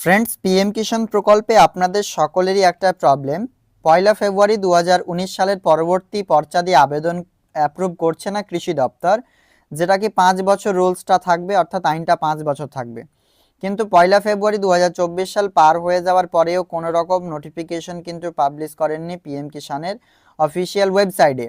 Friends PM কিষাণ প্রকল্পে আপনাদের সকলেরই একটা প্রবলেম পয়লা ফেব্রুয়ারি দু হাজার উনিশ সালের পরবর্তী পর্চা দিয়ে আবেদন অ্যাপ্রুভ করছে না কৃষি দপ্তর, যেটা কি পাঁচ বছর রুলসটা থাকবে, অর্থাৎ আইনটা পাঁচ বছর থাকবে। কিন্তু পয়লা ফেব্রুয়ারি দু হাজার চব্বিশ সাল পার হয়ে যাওয়ার পরেও কোনো রকম নোটিফিকেশন কিন্তু পাবলিশ করেননি পিএম কিষাণের অফিসিয়াল ওয়েবসাইটে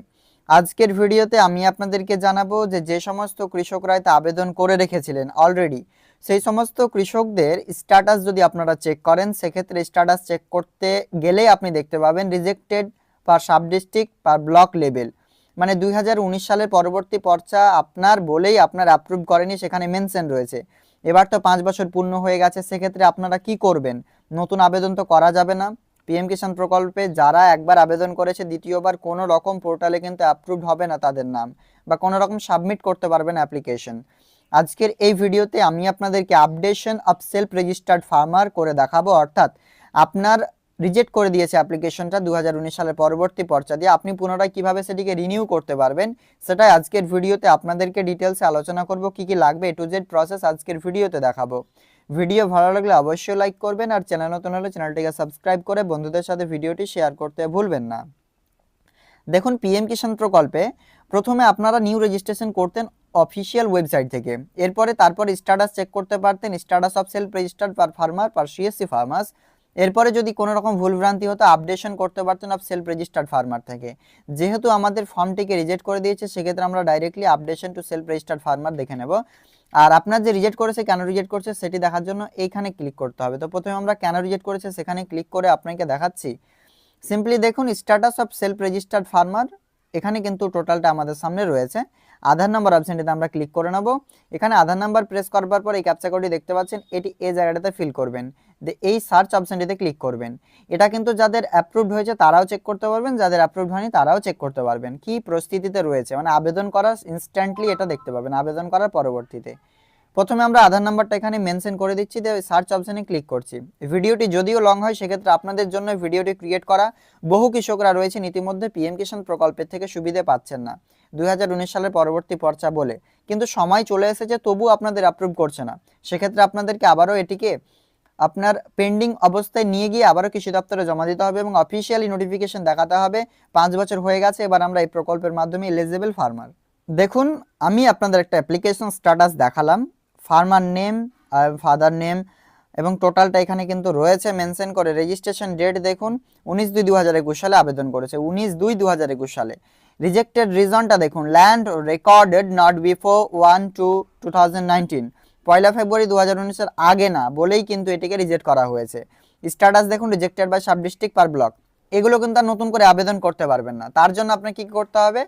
আজকের ভিডিওতে আমি আপনাদেরকে জানাব যে যে সমস্ত কৃষকরা এতে আবেদন করে রেখেছিলেন অলরেডি সেই সমস্ত কৃষকদের স্ট্যাটাস যদি আপনারা চেক করেন, সেক্ষেত্রে স্ট্যাটাস চেক করতে গেলেই আপনি দেখতে পাবেন rejected per sub district per block level মানে দুই হাজার উনিশ সালের পরবর্তী পর্চা আপনার বলেই আপনার অ্যাপ্রুভ করেনি, সেখানে মেনশন রয়েছে। এবার তো পাঁচ বছর পূর্ণ হয়ে গেছে, সেক্ষেত্রে আপনারা কি করবেন? নতুন আবেদন তো করা যাবে না। পিএম কিষাণ প্রকল্পে যারা একবার আবেদন করেছে, দ্বিতীয়বার কোনো রকম পোর্টালে কিন্তু অ্যাপ্রুভড হবে না তাদের নাম, বা কোনো রকম সাবমিট করতে পারবেন অ্যাপ্লিকেশন আজকের এই ভিডিওতে আমি আপনাদেরকে updation of self registered farmer করে দেখাবো। অর্থাৎ আপনার রিজেক্ট করে দিয়েছে অ্যাপ্লিকেশনটা দু হাজার উনিশ সালের পরবর্তী পর্চা দিয়ে। আপনি পুনরায় কীভাবে সেটিকে রিনিউ করতে পারবেন, সেটাই আজকের ভিডিওতে আপনাদেরকে ডিটেলসে আলোচনা করব, কি কি লাগবে এ টু জেড প্রসেস আজকের ভিডিওতে দেখাবো। ভিডিও ভালো লাগলে অবশ্যই লাইক করবেন আর চ্যানেল নতুন হলে চ্যানেলটিকে সাবস্ক্রাইব করে বন্ধুদের সাথে ভিডিওটি শেয়ার করতে ভুলবেন না। দেখুন পিএম কিষাণ প্রকল্পে প্রথমে আপনারা নিউ রেজিস্ট্রেশন করতেন অফিসিয়াল ওয়েবসাইট থেকে। এরপরে তারপর স্ট্যাটাস চেক করতে পারতেন status of self registered per farmer per CSC farmers এরপরে যদি কোনো রকম ভুলভ্রান্তি হতো আপডেশন করতে পারতেন অফ সেলফ রেজিস্টার্ড ফার্মার থেকে। যেহেতু আমাদের ফর্মটিকে রিজেক্ট করে দিয়েছে, সেক্ষেত্রে আমরা directly updation to self registered farmer দেখে নেব। আর আপনার যে রিজেক্ট করেছে, কেন রিজেক্ট করছে, সেটি দেখার জন্য এইখানে ক্লিক করতে হবে। তো প্রথমে আমরা কেন রিজেক্ট করেছে, সেখানে ক্লিক করে আপনাকে দেখাচ্ছি। সিম্পলি দেখুন status of self registered farmer এখানে কিন্তু টোটালটা আমাদের সামনে রয়েছে। আধার নাম্বার অপশানটিতে আমরা ক্লিক করে নেব। এখানে আধার নাম্বার প্রেস করবার পর এই ক্যাপচা কোডটি দেখতে পাচ্ছেন, এটি এই জায়গাটাতে ফিল করবেন। এই সার্চ অপশানটিতে ক্লিক করবেন। এটা কিন্তু যাদের অ্যাপ্রুভড হয়েছে তারাও চেক করতে পারবেন, যাদের অ্যাপ্রুভড হয়নি তারাও চেক করতে পারবেন। কি পরিস্থিতিতে রয়েছে? মানে আবেদন করার ইনস্ট্যান্টলি এটা দেখতে পাবেন, আবেদন করার পরবর্তীতে। প্রথমে আমরা আধার নাম্বারটা এখানে মেনশন করে দিচ্ছি, দিয়ে সার্চ অপশনে ক্লিক করছি। ভিডিওটি যদিও লং হয়, সেক্ষেত্রে আপনাদের জন্য ভিডিওটি ক্রিয়েট করা বহু কৃষকরা রয়েছেন ইতিমধ্যে পিএম কিষাণ প্রকল্পের থেকে সুবিধে পাচ্ছেন না। দু হাজার উনিশ সালের পরবর্তী পর্চা বলে। কিন্তু সময় চলে এসেছে তবু আপনাদের অ্যাপ্রুভ করছে না। সেক্ষেত্রে আপনাদেরকে আবারও এটিকে আপনার পেন্ডিং অবস্থায় নিয়ে গিয়ে আবারও কৃষি দপ্তরে জমা দিতে হবে এবং অফিসিয়ালি নোটিফিকেশন দেখাতে হবে। পাঁচ বছর হয়ে গেছে, এবার আমরা এই প্রকল্পের মাধ্যমে এলিজিবল ফার্মার দেখুন, আমি আপনাদের একটা অ্যাপ্লিকেশন স্ট্যাটাস দেখালাম। ফার্মার নেম ফাদার নেম এবং টোটালটা এখানে কিন্তু রয়েছে। মেনশন করে রেজিস্ট্রেশন ডেট দেখুন, উনিশ দুই দু হাজার একুশ সালে আবেদন করেছে। উনিশ দুই দু হাজার একুশ সালে। রিজেক্টেড রিজনটা দেখুন land recorded not before one two two thousand পয়লা ফেব্রুয়ারি দু হাজার আগে না বলেই কিন্তু এটিকে রিজেক্ট করা হয়েছে। স্ট্যাটাস দেখুন rejected by sub district per block এগুলো কিন্তু আর নতুন করে আবেদন করতে পারবেন না। তার জন্য আপনাকে কী করতে হবে?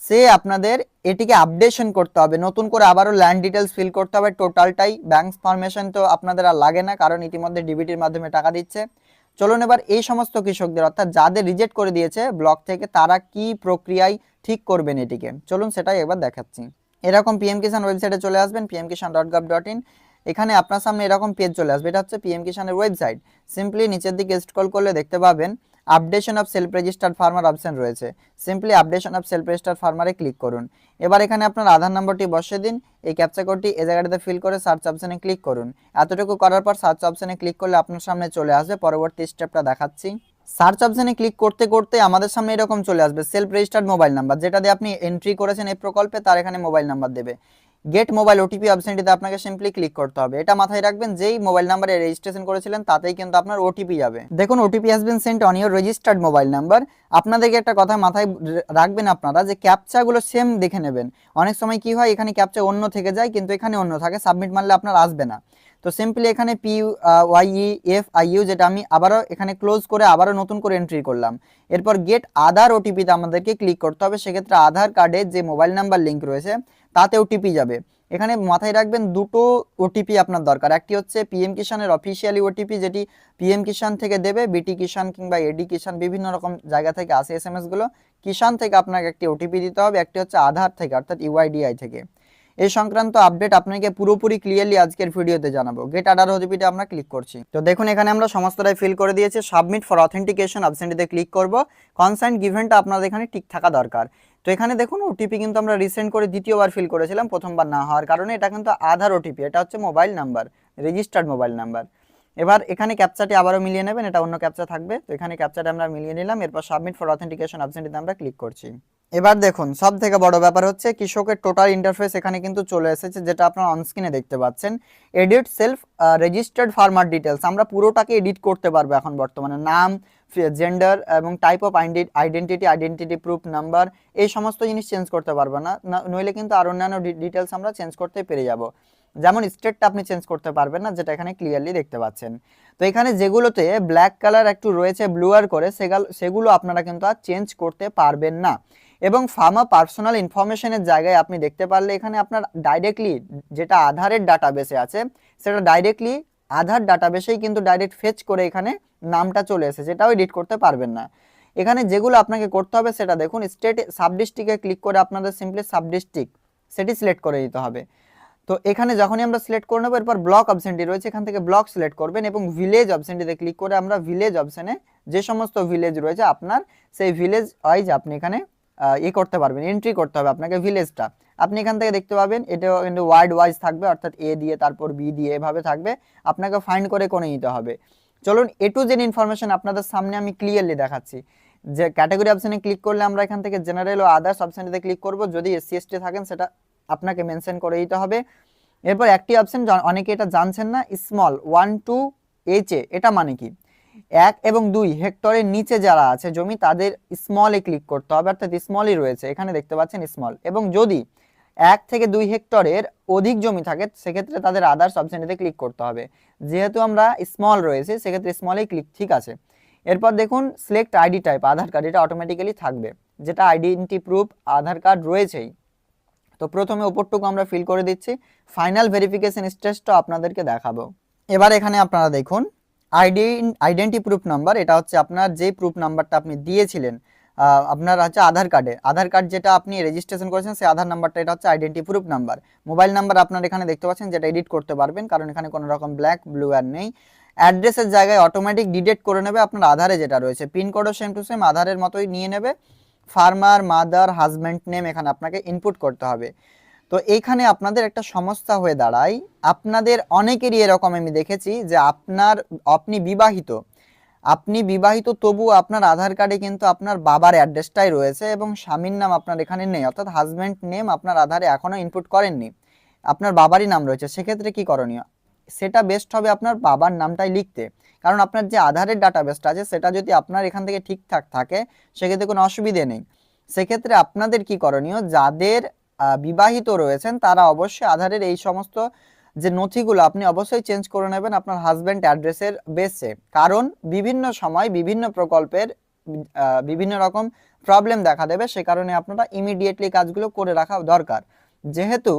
সে আপনাদের এটিকে আপডেশন করতে হবে। নতুন করে আবারও ল্যান্ড ডিটেলস ফিল করতে হবে। টোটালটাই ব্যাংক ফরমেশন তো আপনাদের আর লাগে না, কারণ ইতিমধ্যে ডিবিটির মাধ্যমে টাকা দিচ্ছে। চলুন এবার এই সমস্ত কৃষকদের, অর্থাৎ যাদের রিজেক্ট করে দিয়েছে ব্লক থেকে, তারা কি প্রক্রিয়ায় ঠিক করবেন এটিকে? চলুন সেটাই এবার দেখাচ্ছি। এরকম পিএম কিষাণ ওয়েবসাইটে চলে আসবেন PM Kisan dot gov dot in এখানে আপনার সামনে এরকম পেজ চলে আসবে। এটা হচ্ছে পিএম কিষাণের ওয়েবসাইট সিম্পলি নিচের দিকে স্ক্রল করলে দেখতে পাবেন updation of self registered farmer option রয়েছে। Simply updation of self registered ফার্মারে click করুন। এবার এখানে আপনার আধার নম্বরটি বসিয়ে দিন। এই ক্যাপচা কোডটি এই জায়গাটাতে ফিল করে সার্চ অপশনে ক্লিক করুন। এতটুকু করার পর সার্চ অপশনে ক্লিক করলে আপনার সামনে চলে আসবে। পরবর্তী স্টেপটা দেখাচ্ছি। সার্চ অপশনে ক্লিক করতে করতে আমাদের সামনে এরকম চলে আসবে সেলফ রেজিস্টার্ড মোবাইল নাম্বার যেটা দিয়ে আপনি এন্ট্রি করেছেন এই প্রকল্পে, তার এখানে মোবাইল নাম্বার দেবে। গেট মোবাইল ওটিপি অপশনটিতে আপনাকে সিম্পলি ক্লিক করতে হবে। এটা মাথায় রাখবেন, যেই মোবাইল নাম্বারে রেজিস্ট্রেশন করেছিলেন, তাতেই কিন্তু আপনার ওটিপি যাবে। দেখুন OTP has been sent on your registered mobile number আপনাদেরকে একটা কথা মাথায় রাখবেন আপনারা, যে ক্যাপচাগুলো সেম দেখে নেবেন। অনেক সময় কি হয়, এখানে ক্যাপচা অন্য থেকে যায়, কিন্তু এখানে অন্য থাকে সাবমিট মারলে আপনার আসবে না। তো সিম্পলি এখানে P Y F I U যেটা আমি আবারও এখানে ক্লোজ করে আবারও নতুন করে এন্ট্রি করলাম। এরপর গেট আধার ওটিপিতে আমাদেরকে ক্লিক করতে হবে। সেক্ষেত্রে আধার কার্ডে যে মোবাইল নাম্বার লিঙ্ক রয়েছে, তাতে ওটিপি যাবে। এখানে মাথায় রাখবেন দুটো ওটিপি আপনার দরকার। একটি হচ্ছে পিএম কিষানের অফিসিয়ালি ওটিপি যেটি পিএম কিষান থেকে দেবে বিটি কিষান কিংবা এডি কিষান বিভিন্ন রকম জায়গা থেকে আসে এস এম এসগুলো কিষান থেকে আপনাকে একটি ওটিপি দিতে হবে। একটি হচ্ছে আধার থেকে, অর্থাৎ ইউআইডিআই থেকে। এই সংক্রান্ত আপডেট আপনাকে পুরোপুরি ক্লিয়ারলি আজকের ভিডিওতে জানাব। গেট আডার ওটিপিটা আমরা ক্লিক করছি। তো দেখুন, এখানে আমরা সমস্তটাই ফিল করে দিয়েছি। সাবমিট ফর অথেন্টিকেশন অপশনটিতে ক্লিক করব। কনসাইন গিভেনটা আপনাদের এখানে ঠিক থাকা দরকার। তো এখানে দেখুন ওটিপি কিন্তু আমরা রিসেন্ট করে দ্বিতীয়বার ফিল করেছিলাম, প্রথমবার না হওয়ার কারণে এটা কিন্তু আধার ওটিপি এটা হচ্ছে mobile number registered mobile number এবার এখানে ক্যাপচাটি আবারও মিলিয়ে নেবেন, এটা অন্য ক্যাপচা থাকবে। তো এখানে ক্যাপচাটা আমরা মিলিয়ে নিলাম, এরপর সাবমিট ফর অথেন্টিকেশন অপশনটিতে আমরা ক্লিক করছি। এবার দেখুন সব থেকে বড় ব্যাপার হচ্ছে কৃষকের টোটাল ইন্টারফেস এখানে কিন্তু চলে এসেছে, যেটা আপনারা অনস্ক্রিনে দেখতে পাচ্ছেন। Edit self registered farmer details আমরা পুরোটাকে এডিট করতে পারব এখন বর্তমানে। নাম জেন্ডার এবং type of identity identity proof number এই সমস্ত জিনিস চেঞ্জ করতে পারব না। নইলে কিন্তু আর অন্যান্য ডিটেলস আমরা চেঞ্জ করতে পেরে যাব। যেমন স্টেটটা আপনি চেঞ্জ করতে পারবেন না, যেটা এখানে ক্লিয়ারলি দেখতে পাচ্ছেন। তো এখানে যেগুলোতে ব্ল্যাক কালার একটু রয়েছে ব্লুয়ার করে, সেগুলো আপনারা কিন্তু আর চেঞ্জ করতে পারবেন না। এবং ফার্মা পার্সোনাল ইনফরমেশনের জায়গায় আপনি দেখতে পারলে এখানে আপনার ডাইরেক্টলি যেটা আধারের ডাটাবেসে আছে, সেটা ডাইরেক্টলি আধার ডাটাবেসেই কিন্তু ডাইরেক্ট ফেচ করে এখানে নামটা চলে এসেছে যেটাও এডিট করতে পারবেন না। এখানে যেগুলো আপনাকে করতে হবে সেটা দেখুন স্টেট সাব ডিস্ট্রিক্টে ক্লিক করে আপনাদের সিম্পলি সাব ডিস্ট্রিক্ট সেটি সিলেক্ট করে দিতে হবে। তো এখানে যখনই আমরা সিলেক্ট করে নেব, এরপর ব্লক অপশনটি রয়েছে, এখান থেকে ব্লক সিলেক্ট করবেন এবং ভিলেজ অপশনটিতে ক্লিক করে আমরা ভিলেজ অপশানে যে সমস্ত ভিলেজ রয়েছে, আপনার সেই ভিলেজ ওয়াইজ আপনি এখানে ইয়ে করতে পারবেন এন্ট্রি করতে হবে আপনাকে ভিলেজটা আপনি এখান থেকে দেখতে পাবেন, এটাও কিন্তু ওয়ার্ড ওয়াইজ থাকবে, অর্থাৎ এ দিয়ে তারপর বি দিয়ে এভাবে থাকবে। আপনাকে ফাইন্ড করে করে নিতে হবে। চলুন এ টু জেন ইনফরমেশন আপনাদের সামনে আমি ক্লিয়ারলি দেখাচ্ছি। যে ক্যাটাগরি অপশানে ক্লিক করলে আমরা এখান থেকে জেনারেল ও আদার্স অপশানটিতে ক্লিক করব। যদি এসসি এসটি থাকেন, সেটা আপনাকে মেনশন করে দিতে হবে। এরপর একটি অপশন অনেকে এটা জানছেন না small one two H A এটা মানে কি? এক এবং দুই হেক্টরের নিচে যারা আছে জমি, তাদের স্মলে ক্লিক করতে হবে, অর্থাৎ স্মলই রয়েছে। এখানে দেখতে পাচ্ছেন স্মল এবং যদি এক থেকে দুই হেক্টরের অধিক জমি থাকে, সেক্ষেত্রে তাদের আদার্স অপশনটিতে ক্লিক করতে হবে। যেহেতু আমরা স্মল রয়েছে, সেক্ষেত্রে স্মলেই ক্লিক ঠিক আছে। এরপর দেখুন select ID type Aadhaar card এটা অটোমেটিক্যালি থাকবে। যেটা আইডেন্টি প্রুফ আধার কার্ড রয়েছেই। তো প্রথমে ওপরটুকু আমরা ফিল করে দিচ্ছি। ফাইনাল ভেরিফিকেশন স্টেজটা আপনাদেরকে দেখাবো। এবার এখানে আপনারা দেখুন আইডি আইডেন্টি প্রুফ নাম্বার এটা হচ্ছে আপনার যে প্রুফ নাম্বারটা আপনি দিয়েছিলেন আপনার হচ্ছে আধার কার্ডে আধার কার্ড যেটা আপনি রেজিস্ট্রেশন করেছেন, সেই আধার নাম্বারটা এটা হচ্ছে identity proof number mobile number আপনার এখানে দেখতে পাচ্ছেন, যেটা এডিট করতে পারবেন, কারণ এখানে কোনো রকম ব্ল্যাক ব্লু আর নেই। অ্যাড্রেসের জায়গায় অটোমেটিক ডিটেক্ট করে নেবে আপনার আধারে যেটা রয়েছে। পিনকোডও সেম টু সেম আধারের মতোই নিয়ে নেবে। ফার্মার মাদার হাজব্যান্ড নেম এখানে আপনাকে ইনপুট করতে হবে। তো এইখানে আপনাদের একটা সমস্যা হয়ে দাঁড়ায়। আপনাদের অনেকেরই এরকম আমি দেখেছি যে আপনার, আপনি বিবাহিত। আপনি বিবাহিত তবু আপনার আধার কার্ডে কিন্তু আপনার বাবার অ্যাড্রেসটাই রয়েছে এবং স্বামীর নাম আপনার এখানে নেই। অর্থাৎ হাজব্যান্ড নেম আপনার আধারে এখনও ইনপুট করেননি। আপনার বাবারই নাম রয়েছে। সেক্ষেত্রে কি করণীয়? সেটা বেস্ট হবে আপনার বাবার নামটাই লিখতে। কারণ আপনার যে আধারের ডাটাবেসটা আছে, সেটা যদি আপনার এখান থেকে ঠিকঠাক থাকে, সেক্ষেত্রে কোনো অসুবিধে নেই। সেক্ষেত্রে আপনাদের কি করণীয়? যাদের বিবাহিত রয়েছেন, তারা অবশ্যই আধারের এই সমস্ত যে নথিগুলো আপনি অবশ্যই চেঞ্জ করে নেবেন আপনার হাজব্যান্ড অ্যাড্রেসের বেসে কারণ বিভিন্ন সময় বিভিন্ন প্রকল্পের বিভিন্ন রকম প্রবলেম দেখা দেবে, সে কারণে আপনারা ইমিডিয়েটলি কাজগুলো করে রাখা দরকার। যেহেতু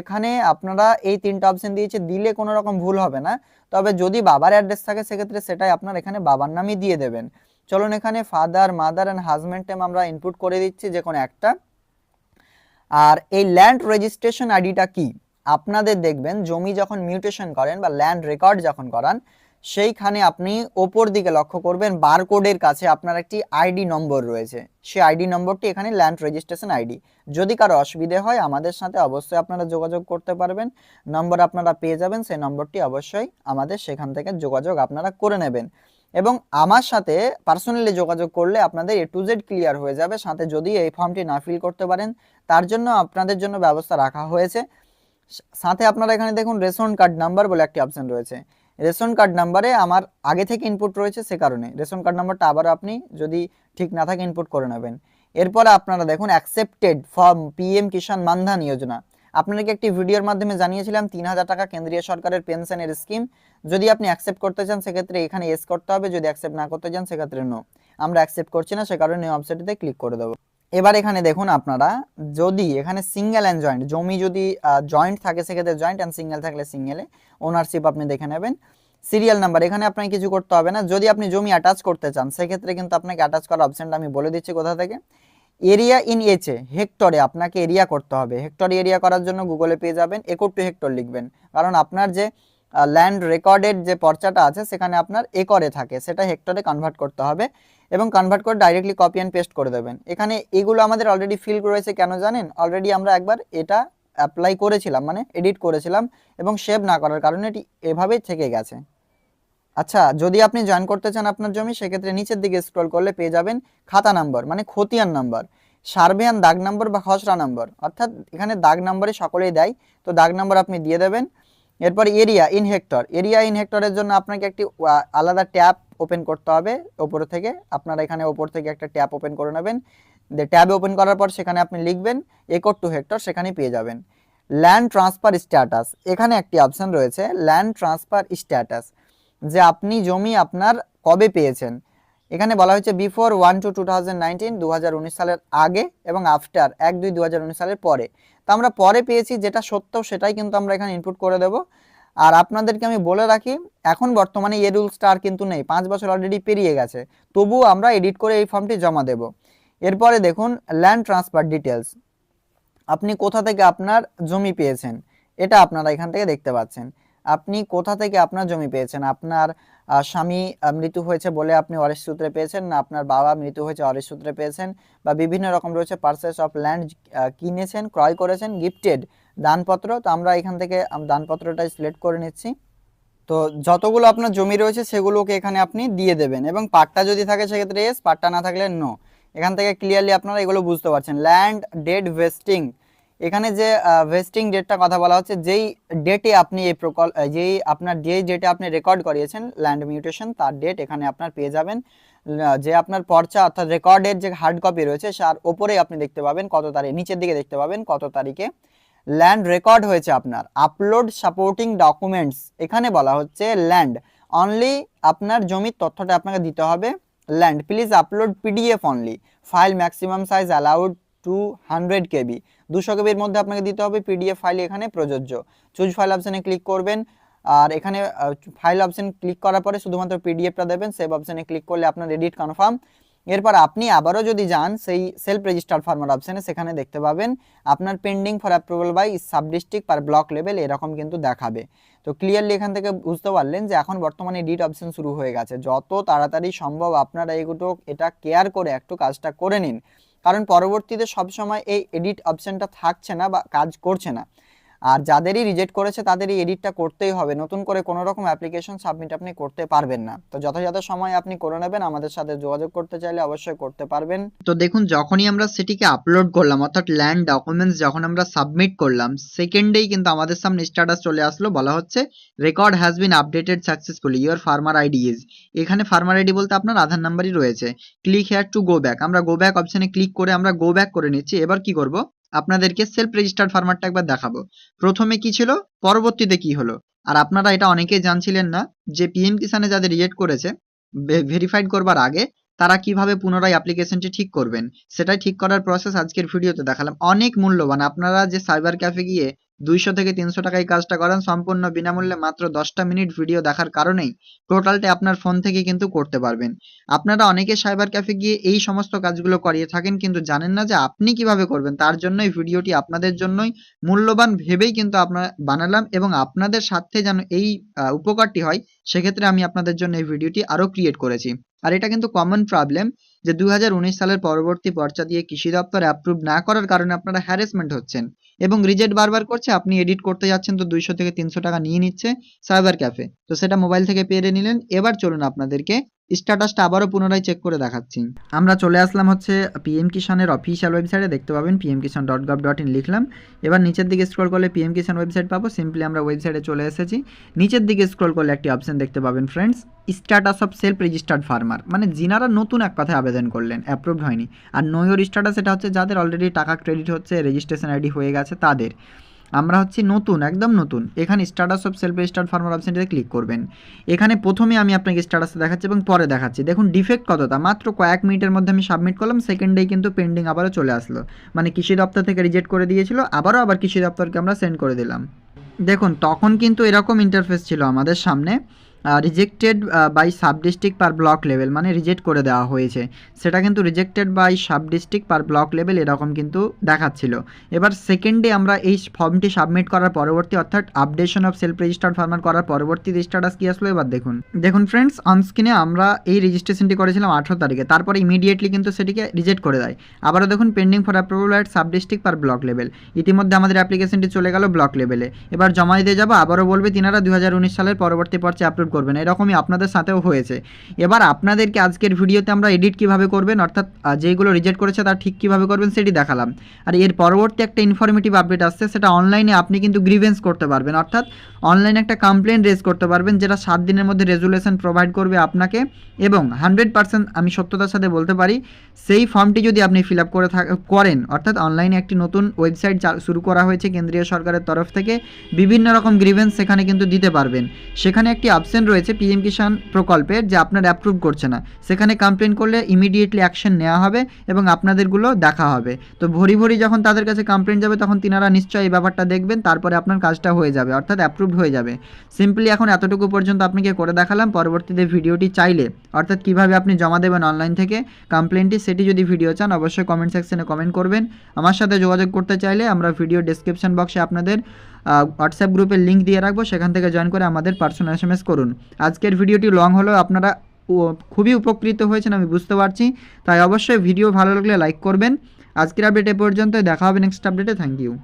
এখানে আপনারা এই তিনটা অপশন দিয়েছে, দিলে কোনো রকম ভুল হবে না। তবে যদি বাবার অ্যাড্রেস থাকে, সেক্ষেত্রে সেটাই আপনার এখানে বাবার নামই দিয়ে দেবেন। চলুন এখানে father mother and husband name আমরা ইনপুট করে দিচ্ছি যে কোনো একটা। আর এই ল্যান্ড রেজিস্ট্রেশন আইডিটা কি? আপনাদের দেখবেন জমি যখন মিউটেশন করেন বা ল্যান্ড রেকর্ড যখন করান, সেইখানে আপনি ওপর দিকে লক্ষ্য করবেন বারকোডের কাছে আপনার একটি আইডি নম্বর রয়েছে। সেই আইডি নম্বরটি এখানে ল্যান্ড রেজিস্ট্রেশন আইডি যদি কারও অসুবিধে হয়, আমাদের সাথে অবশ্যই আপনারা যোগাযোগ করতে পারবেন। নম্বর আপনারা পেয়ে যাবেন, সেই নম্বরটি অবশ্যই আমাদের সেখান থেকে যোগাযোগ আপনারা করে নেবেন। এবং আমার সাথে পার্সোনালি যোগাযোগ করলে আপনাদের এ টু জেড ক্লিয়ার হয়ে যাবে। সাথে যদি এই ফর্মটি না ফিল করতে পারেন তার জন্য আপনাদের জন্য ব্যবস্থা রাখা হয়েছে। সাথে আপনারা এখানে দেখুন রেশন কার্ড নাম্বার বলে একটি অপশন রয়েছে। রেশন কার্ড নাম্বারে আমার আগে থেকে ইনপুট রয়েছে সে কারণে। রেশন কার্ড নাম্বারটা আবার আপনি যদি ঠিক না থাকে ইনপুট করে নেবেন। এরপরে আপনারা দেখুন accepted form PM Kisan Maandhan Yojana আপনাদেরকে একটি ভিডিওর মাধ্যমে জানিয়েছিলাম তিন হাজার টাকা কেন্দ্রীয় সরকারের পেনশনের স্কিম যদি আপনি অ্যাকসেপ্ট করতে চান সেক্ষেত্রে এখানে এস করতে হবে। যদি অ্যাকসেপ্ট না করতে চান সেক্ষেত্রে নো আমরা অ্যাকসেপ্ট করছি না, সে কারণে ওয়েবসাইটে ক্লিক করে দেবো। এবার এখানে দেখুন আপনারা, যদি এখানে সিঙ্গেল অ্যান্ড জয়েন্ট জমি যদি জয়েন্ট থাকে সেক্ষেত্রে জয়েন্ট অ্যান্ড সিঙ্গেল থাকলে সিঙ্গেলে ওনারশিপ আপনি দেখে নেবেন। সিরিয়াল নাম্বার এখানে আপনাকে কিছু করতে হবে না, যদি আপনি জমি অ্যাটাচ করতে চান, সেক্ষেত্রে কিন্তু আপনাকে অ্যাটাচ করার অপশনটা আমি বলে দিচ্ছি কোথা থেকে। এরিয়া ইন এচে হেক্টরে আপনাকে এরিয়া করতে হবে। হেক্টর এরিয়া করার জন্য গুগলে পেয়ে যাবেন একর টু হেক্টর লিখবেন। কারণ আপনার যে ল্যান্ড রেকর্ডের যে পর্চাটা আছে, সেখানে আপনার একরে থাকে, সেটা হেক্টরে কনভার্ট করতে হবে। এবং কনভার্ট করে ডাইরেক্টলি কপি অ্যান্ড পেস্ট করে দেবেন। এখানে এগুলো আমাদের অলরেডি ফিল রয়েছে কেন জানেন? অলরেডি আমরা একবার এটা অ্যাপ্লাই করেছিলাম মানে এডিট করেছিলাম এবং সেভ না করার কারণে এটি এভাবেই থেকে গেছে। আচ্ছা যদি আপনি জয়েন করতে চান আপনার জমি, সেক্ষেত্রে নিচের দিকে স্ক্রল করলে পেয়ে যাবেন খাতা নাম্বার মানে খতিয়ান নাম্বার সার্ভেয়ান দাগ নাম্বার বা খসড়া নাম্বার অর্থাৎ এখানে দাগ নাম্বারে সকলেই দেয়। তো দাগ নাম্বার আপনি দিয়ে দেবেন। এরপর area in hectare area in হেক্টরের জন্য আপনাকে একটি আলাদা ট্যাব ওপেন করতে হবে ওপর থেকে। আপনারা এখানে ওপর থেকে একটা ট্যাব ওপেন করে নেবেন। ট্যাব ওপেন করার পর সেখানে আপনি লিখবেন একর টু হেক্টর, সেখানে পেয়ে যাবেন। ল্যান্ড ট্রান্সফার স্ট্যাটাস এখানে একটি অপশন রয়েছে ল্যান্ড ট্রান্সফার স্ট্যাটাস যে আপনি জমি আপনার কবে পেয়েছেন। এখানে বলা হয়েছে before one two two thousand সালের আগে এবং আফটার এক দুই দু সালের পরে। তো আমরা পরে পেয়েছি যেটা সত্য, সেটাই কিন্তু আমরা এখানে ইনপুট করে দেব। আর আপনাদেরকে আমি বলে রাখি, এখন বর্তমানে এ রুলসটা আর কিন্তু নেই। পাঁচ বছর অলরেডি পেরিয়ে গেছে। তবু আমরা এডিট করে এই ফর্মটি জমা দেব। এরপরে দেখুন ল্যান্ড ট্রান্সফার ডিটেলস আপনি কোথা থেকে আপনার জমি পেয়েছেন? এটা আপনারা এখান থেকে দেখতে পাচ্ছেন। আপনি কোথা থেকে আপনার জমি পেয়েছেন? আপনার স্বামী মৃত্যু হয়েছে বলে আপনি অরেশ সূত্রে পেয়েছেন, না আপনার বাবা মৃত্যু হয়েছে অরেশ সূত্রে পেয়েছেন, বা বিভিন্ন রকম রয়েছে পার্সেস অফ ল্যান্ড কিনেছেন, ক্রয় করেছেন গিফটেড দানপত্র, তো আমরা এখান থেকে দানপত্রটাই সিলেক্ট করে নিচ্ছি। তো যতগুলো আপনার জমি রয়েছে সেগুলোকে এখানে আপনি দিয়ে দেবেন, এবং পাট্টা যদি থাকে সেক্ষেত্রে এস পাট্টা না থাকলে নো এখান থেকে ক্লিয়ারলি আপনারা এগুলো বুঝতে পারছেন। ল্যান্ড ডেড ভেস্টিং এখানে যে ভেস্টিং ডেটটা কথা বলা হচ্ছে, যেই ডেটে আপনি এই প্রকল্প যেই আপনার, যেই ডেটে আপনি রেকর্ড করিয়েছেন ল্যান্ড মিউটেশন তার ডেট এখানে আপনার পেয়ে যাবেন। যে আপনার পর্চা অর্থাৎ রেকর্ডের যে হার্ড কপি রয়েছে তার ওপরেই আপনি দেখতে পাবেন কত তারিখ, নিচের দিকে দেখতে পাবেন কত তারিখে ল্যান্ড রেকর্ড হয়েছে আপনার। আপলোড সাপোর্টিং ডকুমেন্টস এখানে বলা হচ্ছে ল্যান্ড অনলি আপনার জমির তথ্যটা আপনাকে দিতে হবে land please upload PDF only file maximum size allowed two hundred KB দুশো কেবির মধ্যে আপনাকে দিতে হবে পিডিএফ ফাইল এখানে প্রযোজ্য। চুজ ফাইল অপশানে ক্লিক করবেন। আর এখানে ফাইল অপশন ক্লিক করার পরে শুধুমাত্র পিডিএফটা দেবেন সেভ অপশানে ক্লিক করলে আপনার এডিট কনফার্ম এরপর আপনি আবারও যদি যান, সেই সেলফ রেজিস্টার ফার্মার অপশানে সেখানে দেখতে পাবেন, আপনার pending for approval by sub district per block level এরকম কিন্তু দেখাবে। তো ক্লিয়ারলি এখান থেকে বুঝতে পারলেন যে এখন বর্তমানে এডিট অপশন শুরু হয়ে গেছে। যত তাড়াতাড়ি সম্ভব আপনারা এগুলো এটা কেয়ার করে একটু কাজটা করে নিন। কারণ পরবর্তীতে সবসময় এই এডিট অপশানটা থাকছে না বা কাজ করছে না। আর যাদেরই রিজেক্ট করেছে তাদেরই এডিটটা করতেই হবে। নতুন করে কোনো রকম অ্যাপ্লিকেশন সাবমিট আপনি করতে পারবেন না। তো যথাযথ সময় আপনি করে নেবেন, আমাদের সাথে যোগাযোগ করতে চাইলে অবশ্যই করতে পারবেন। তো দেখুন, যখনই আমরা সেটিকে আপলোড করলাম, অর্থাৎ ল্যান্ড ডকুমেন্টস যখন আমরা সাবমিট করলাম সেকেন্ডেই কিন্তু আমাদের সামনে স্ট্যাটাস চলে আসলো। বলা হচ্ছে record has been updated successfully your farmer ID is এখানে ফার্মার আইডি বলতে আপনার আধার নাম্বারই রয়েছে। Click here to go back আমরা গো ব্যাক অপশনে ক্লিক করে আমরা গো ব্যাক করে নিচ্ছি। এবার কি করব? আপনাদেরকে সেলফ রেজিস্টার্ড ফার্মারটা একবার দেখাবো। প্রথমে কি ছিল? পরবর্তীতে কি হলো? আর আপনারা এটা অনেকেই জানছিলেন না যে পিএম কিষানে যাদের রিজেক্ট করেছে ভেরিফাইড করবার আগে তারা কীভাবে পুনরায় অ্যাপ্লিকেশনটি ঠিক করবেন? সেটাই ঠিক করার প্রসেস আজকের ভিডিওতে দেখালাম। অনেক মূল্যবান। আপনারা যে সাইবার ক্যাফে গিয়ে দুইশো থেকে তিনশো টাকায় কাজটা করেন। সম্পূর্ণ বিনামূল্যে মাত্র দশটা মিনিট ভিডিও দেখার কারণেই টোটালটা আপনার ফোন থেকে কিন্তু করতে পারবেন। আপনারা অনেকে সাইবার ক্যাফে গিয়ে এই সমস্ত কাজগুলো করিয়ে থাকেন কিন্তু জানেন না যে আপনি কীভাবে করবেন। তার জন্যই ভিডিওটি আপনাদের জন্যই মূল্যবান ভেবেই কিন্তু আপনার বানালাম এবং আপনাদের সাথে যেন এই উপকারটি হয়, সেক্ষেত্রে আমি আপনাদের জন্য এই ভিডিওটি আরও ক্রিয়েট করেছি। আর এটা কিন্তু কমন প্রবলেম যে দুই হাজার উনিশ সালের পরবর্তী পর্চা দিয়ে কৃষি দপ্তর অ্যাপ্রুভ না করার কারণে আপনারা হ্যারাসমেন্ট হচ্ছেন। এবং রিজেক্ট বারবার করছে, আপনি এডিট করতে যাচ্ছেন তো দুইশো থেকে তিনশো টাকা নিয়ে নিচ্ছে সাইবার ক্যাফে তো সেটা মোবাইল থেকে পেরে নিলেন। এবার চলুন আপনাদেরকে স্ট্যাটাসটা আবারও পুনরায় চেক করে দেখাচ্ছি। আমরা চলে আসলাম হচ্ছে পিএম কিষানের অফিসিয়াল ওয়েবসাইটে দেখতে পাবেন PM Kisan dot gov dot in লিখলাম। এবার নিচের দিকে স্ক্রল করলে পিএম কিষান ওয়েবসাইট পাবো সিম্পলি আমরা ওয়েবসাইটে চলে এসেছি। নিচের দিকে স্ক্রল করলে একটি অপশন দেখতে পাবেন friends status of self registered farmer মানে যিনারা নতুন এক কথায় আবেদন করলেন অ্যাপ্রুভড হয়নি। আর নৈর স্ট্যাটাস এটা হচ্ছে যাদের অলরেডি টাকা ক্রেডিট হচ্ছে রেজিস্ট্রেশন আইডি হয়ে গেছে, তাদের। আমরা হচ্ছে নতুন, একদম নতুন। এখানে status of self registered farmer অপশানটিতে click করবেন। এখানে প্রথমে আমি আপনাকে স্ট্যাটাসে দেখাচ্ছি এবং পরে দেখাচ্ছি। দেখুন ডিফেক্ট কতটা? মাত্র কয়েক মিনিটের মধ্যে আমি সাবমিট করলাম সেকেন্ডেই কিন্তু পেন্ডিং আবারও চলে আসলো। মানে কৃষি দপ্তর থেকে রিজেক্ট করে দিয়েছিল, আবারও আবার কৃষি দপ্তরকে আমরা সেন্ড করে দিলাম। দেখুন, তখন কিন্তু এরকম ইন্টারফেস ছিল আমাদের সামনে। Rejected by sub district per block level মানে রিজেক্ট করে দেওয়া হয়েছে। সেটা কিন্তু rejected by sub district per block level এরকম কিন্তু দেখাচ্ছিল। এবার সেকেন্ডে আমরা এই ফর্মটি সাবমিট করার পরবর্তী, অর্থাৎ updation of self registered farmer করার পরবর্তী স্ট্যাটাস কি আসলো, এবার দেখুন। দেখুন ফ্রেন্ডস অনস্ক্রিনে আমরা এই রেজিস্ট্রেশনটি করেছিলাম আঠেরো তারিখে। তারপরে ইমিডিয়েটলি কিন্তু সেটিকে রিজেক্ট করে দেয়। আবারও দেখুন pending for approval at sub district per block level ইতিমধ্যে আমাদের অ্যাপ্লিকেশনটি চলে গেল ব্লক লেভেলে এবার জমা দিতে যাব, আবারও বলবে তিনারা দু হাজার উনিশ সালের পরবর্তী পর্চে আপলোড করবেন এরকমই আপনাদের সাথেও হয়েছে। এবার আপনাদেরকে আজকের ভিডিওতে আমরা এডিট কীভাবে করবেন, অর্থাৎ যেগুলো রিজেক্ট করেছে তার ঠিক কীভাবে করবেন সেটি দেখালাম। আর এর পরবর্তী একটা ইনফরমেটিভ আপডেট আসছে, সেটা অনলাইনে আপনি কিন্তু গ্রিভেন্স করতে পারবেন। অর্থাৎ অনলাইনে একটা কমপ্লেন রেজ করতে পারবেন, যেটা সাত দিনের মধ্যে রেজুলেশন প্রোভাইড করবে আপনাকে এবং হান্ড্রেড পার্সেন্ট আমি সত্যতার সাথে বলতে পারি, সেই ফর্মটি যদি আপনি ফিল আপ করে করেন, অর্থাৎ অনলাইনে একটি নতুন ওয়েবসাইট শুরু করা হয়েছে কেন্দ্রীয় সরকারের তরফ থেকে, বিভিন্ন রকম গ্রিভেন্স সেখানে কিন্তু দিতে পারবেন। সেখানে একটি অপশন রয়েছে পিএম কিষাণ প্রকল্পের যে আপনার অ্যাপ্রুভ করছে না। সেখানে কমপ্লেন করলে ইমিডিয়েটলি অ্যাকশন নেওয়া হবে এবং আপনাদেরগুলো দেখা হবে। তো ভরি ভরি যখন তাদের কাছে কমপ্লেন যাবে, তখন তিনারা নিশ্চয়ই এই ব্যাপারটা দেখবেন, তারপরে আপনার কাজটা হয়ে যাবে, অর্থাৎ অ্যাপ্রুভড হয়ে যাবে। সিম্পলি এখন এতটুকু পর্যন্ত আপনাকে করে দেখালাম, পরবর্তীতে ভিডিওটি চাইলে, অর্থাৎ কীভাবে আপনি জমা দেবেন অনলাইন থেকে কমপ্লেনটি সেটি যদি ভিডিও চান, অবশ্যই কমেন্ট সেকশনে কমেন্ট করবেন। আমার সাথে যোগাযোগ করতে চাইলে আমরা ভিডিও ডেসক্রিপশন বক্সে আপনাদের হোয়াটসঅ্যাপ গ্রুপের লিঙ্ক দিয়ে রাখব, সেখান থেকে জয়েন করে আমাদের পার্সোনাল এস করুন। আজকের ভিডিওটি লং হলেও আপনারা খুবই উপকৃত হয়েছেন, আমি বুঝতে পারছি। তাই অবশ্যই ভিডিও ভালো লাগলে লাইক করবেন। আজকের আপডেট এ পর্যন্ত দেখা হবে নেক্সট আপডেটে থ্যাংক ইউ